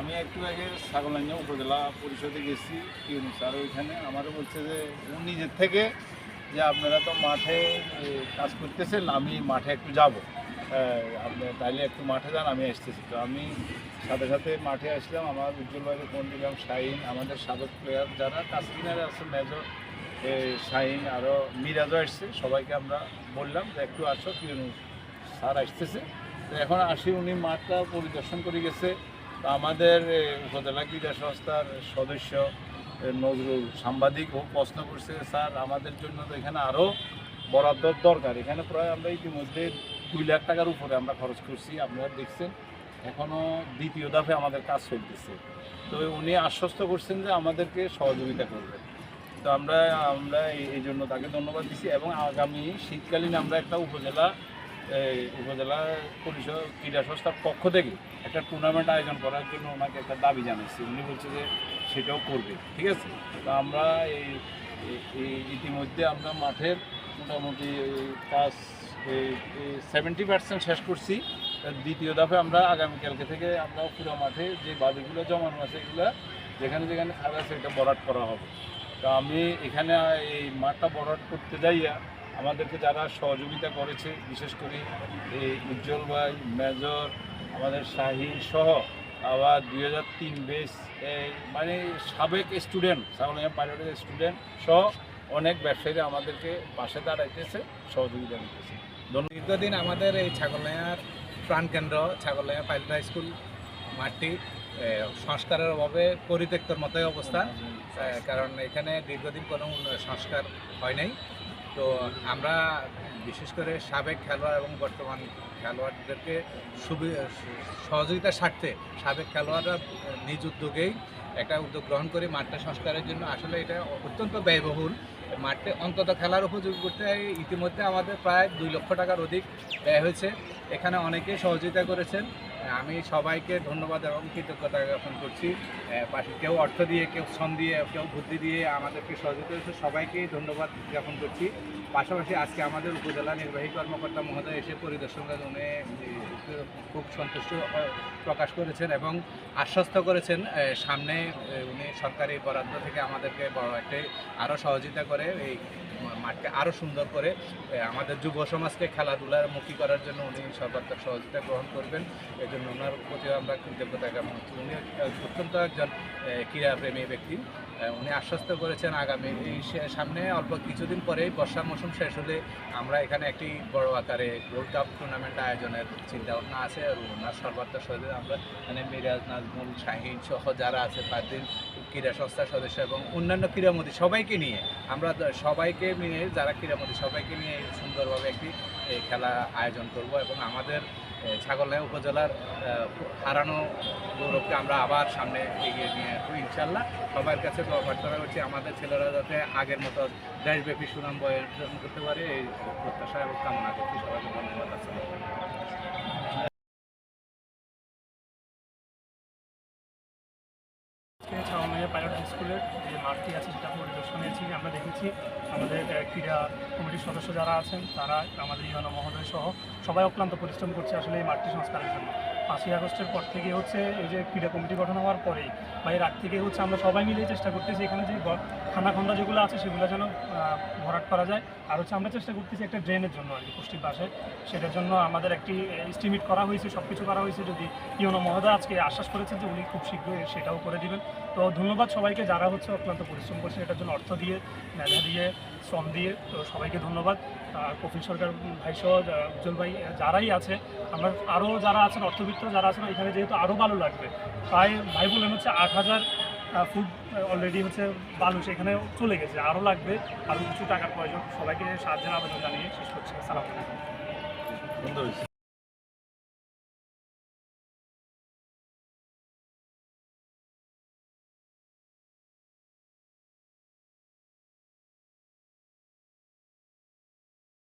আমি একটু আগে ছাগলাঞ্জা উপজেলা পরিষদে গেছি ইউনুস স্যার ওইখানে। আমারও বলছে যে ও নিজের থেকে যে আপনারা তো মাঠে কাজ করতেছেন, আমি মাঠে একটু যাব। আপনি তাইলে একটু মাঠে যান, আমি আসতেছি। তো আমি সাথে সাথে মাঠে আসলাম। আমার উজ্জ্বল ভাইকে ফোন দিলাম শাহিন, আমাদের সাবেক প্লেয়ার যারা কাস্কিনারে আছে, মেজর শাহিন আরও মিরাজও আসছে। সবাইকে আমরা বললাম যে, একটু আসো ইউনুস স্যার আসতেছে। তো এখন আসি, উনি মাঠটা পরিদর্শন করে গেছে। তো আমাদের উপজেলা ক্রীড়া সংস্থার সদস্য নজরুল সাংবাদিক ও প্রশ্ন করছে, স্যার, আমাদের জন্য তো এখানে আরও বরাদ্দ দরকার। এখানে প্রায় আমরা ইতিমধ্যে দুই লাখ টাকার উপরে আমরা খরচ করছি, আপনারা দেখছেন। এখনও দ্বিতীয় দফে আমাদের কাজ চলতেছে। তো উনি আশ্বস্ত করছেন যে আমাদেরকে সহযোগিতা করবেন। তো আমরা আমরা এই জন্য তাকে ধন্যবাদ দিচ্ছি এবং আগামী শীতকালীন আমরা একটা উপজেলা এই উপজেলা পরিষদ ক্রীড়া সংস্থার পক্ষ থেকে একটা টুর্নামেন্ট আয়োজন করার জন্য ওনাকে একটা দাবি জানাচ্ছি উনি বলছে যে সেটাও করবে, ঠিক আছে? তো আমরা এই ইতিমধ্যে আমরা মাঠের মোটামুটি কাজ সেভেন্টি পার্সেন্ট শেষ করছি। দ্বিতীয় দফে আমরা আগামীকালকে থেকে আমরা পুরো মাঠে যে বাদিগুলো জমানো আছে এগুলো যেখানে যেখানে আছে এটা বরাট করা হবে। তো আমি এখানে এই মাঠটা বরাট করতে যাইয়া আমাদেরকে যারা সহযোগিতা করেছে বিশেষ করে এই উজ্জ্বল ভাই মেজর আমাদের শাহিন সহ আবার দুই হাজার তিন বেস এই মানে সাবেক স্টুডেন্ট সাগলিয়া পাইলটের স্টুডেন্ট সহ অনেক ব্যবসায়ীরা আমাদেরকে পাশে দাঁড়াইতেছে সহযোগিতা নিতেছে দীর্ঘদিন আমাদের এই ছাগলনাইয়ার প্রাণকেন্দ্র ছাগলনাইয়া পাইলট হাই স্কুল মাঠটি সংস্কারের অভাবে পরিত্যক্তর মতোই অবস্থা কারণ এখানে দীর্ঘদিন কোনো সংস্কার হয় নাই। তো আমরা বিশেষ করে সাবেক খেলোয়াড় এবং বর্তমান খেলোয়াড়দেরকে সুবি- সহযোগিতার স্বার্থে সাবেক খেলোয়াড়রা নিজ উদ্যোগেই একটা উদ্যোগ গ্রহণ করে মাঠটা সংস্কারের জন্য। আসলে এটা অত্যন্ত ব্যয়বহুল। মাঠে অন্তত খেলার উপযোগী করতে ইতিমধ্যে আমাদের প্রায় দুই লক্ষ টাকার অধিক ব্যয় হয়েছে। এখানে অনেকেই সহযোগিতা করেছেন। আমি সবাইকে ধন্যবাদ এবং কৃতজ্ঞতা জ্ঞাপন করছি। পাশে কেউ অর্থ দিয়ে, কেউ শ্রম দিয়ে, কেউ বুদ্ধি দিয়ে আমাদেরকে সহযোগিতা করেছে। সবাইকেই ধন্যবাদ জ্ঞাপন করছি। পাশাপাশি আজকে আমাদের উপজেলা নির্বাহী কর্মকর্তা মহোদয় এসে পরিদর্শন উনি খুব সন্তুষ্ট প্রকাশ করেছেন এবং আশ্বস্ত করেছেন। সামনে উনি সরকারি বরাদ্দ থেকে আমাদেরকে বড় একটা আরও সহযোগিতা করে এই মাঠকে আরও সুন্দর করে আমাদের যুব সমাজকে খেলাধুলার মুখী করার জন্য উনি সর্বাত্মক সহযোগিতা গ্রহণ করবেন। এই জন্য ওনার প্রতি আমরা কৃতজ্ঞতা জ্ঞাপন করছি। উনি অত্যন্ত একজন ক্রীড়াপ্রেমী ব্যক্তি। উনি আশ্বস্ত করেছেন আগামী এই সামনে অল্প কিছুদিন পরেই বর্ষা মৌসুম শেষ হলে আমরা এখানে একটি বড় আকারে গোল্ড কাপ টুর্নামেন্ট আয়োজনের চিন্তা ভাবনা আছে। আর ওনার সর্বাত্মক সহযোগিতা আমরা মানে মিরাজ, নাজমুল, শাহিন সহ যারা আছে পাঁচদিন ক্রীড়া সংস্থার সদস্য এবং অন্যান্য ক্রীড়ামন্ত্রী সবাইকে নিয়ে, আমরা সবাইকে নিয়ে, যারা ক্রীড়ামন্ত্রী, সবাইকে নিয়ে সুন্দরভাবে একটি খেলা আয়োজন করব এবং আমাদের ছাগলনাই উপজেলার হারানো গৌরবকে আমরা আবার সামনে এগিয়ে নিয়ে আসব, ইনশাল্লাহ। সবার কাছে দোয়া প্রার্থনা করছি, আমাদের ছেলেরা যাতে আগের মতো দেশব্যাপী সুনাম বয়ে অর্জন করতে পারে, এই প্রত্যাশা এবং কামনা করছি। সবাইকে ধন্যবাদ, আসসালামু ছাওয়ামাইয়া পাইলট স্কুলের যে মাঠটি আছে সেটা পরিদর্শনে এসেছি আমরা দেখেছি আমাদের ক্রীড়া কমিটির সদস্য যারা আছেন, তারা আমাদের ইউনো মহোদয় সহ সবাই অক্লান্ত পরিশ্রম করছে আসলে এই মাঠটি সংস্কারের জন্য। পাঁচই আগস্টের পর থেকে হচ্ছে এই যে ক্রীড়া কমিটি গঠন হওয়ার পরেই বা এর আগ থেকে হচ্ছে আমরা সবাই মিলে চেষ্টা করতেছি এখানে যে খানাখন্দা যেগুলো আছে সেগুলো যেন ভরাট করা যায়। আর হচ্ছে আমরা চেষ্টা করতেছি একটা ড্রেনের জন্য আর কি পুষ্টির পাশে। সেটার জন্য আমাদের একটি এস্টিমেট করা হয়েছে সব কিছু করা হয়েছে। যদি ইউনো মহোদয় আজকে আশ্বাস করেছেন যে উনি খুব শীঘ্রই সেটাও করে দিবেন। তো ধন্যবাদ সবাইকে, যারা হচ্ছে অক্লান্ত পরিশ্রম করছে এটার জন্য অর্থ দিয়ে মেধা দিয়ে, শ্রম দিয়ে, তো সবাইকে ধন্যবাদ। আর কপিল সরকার ভাই সহ উজ্জ্বল ভাই যারাই আছে, আমরা আরও যারা আছেন, অর্থবিত্ত যারা আছেন, এখানে যেহেতু আরও ভালো লাগবে। প্রায় ভাই বললেন হচ্ছে আট হাজার ফুড অলরেডি হচ্ছে বালু, সেখানে চলে গেছে, আরও লাগবে, আরও কিছু টাকার প্রয়োজন। সবাইকে সাহায্যের আবেদন জানিয়ে শেষ করছি। সালাম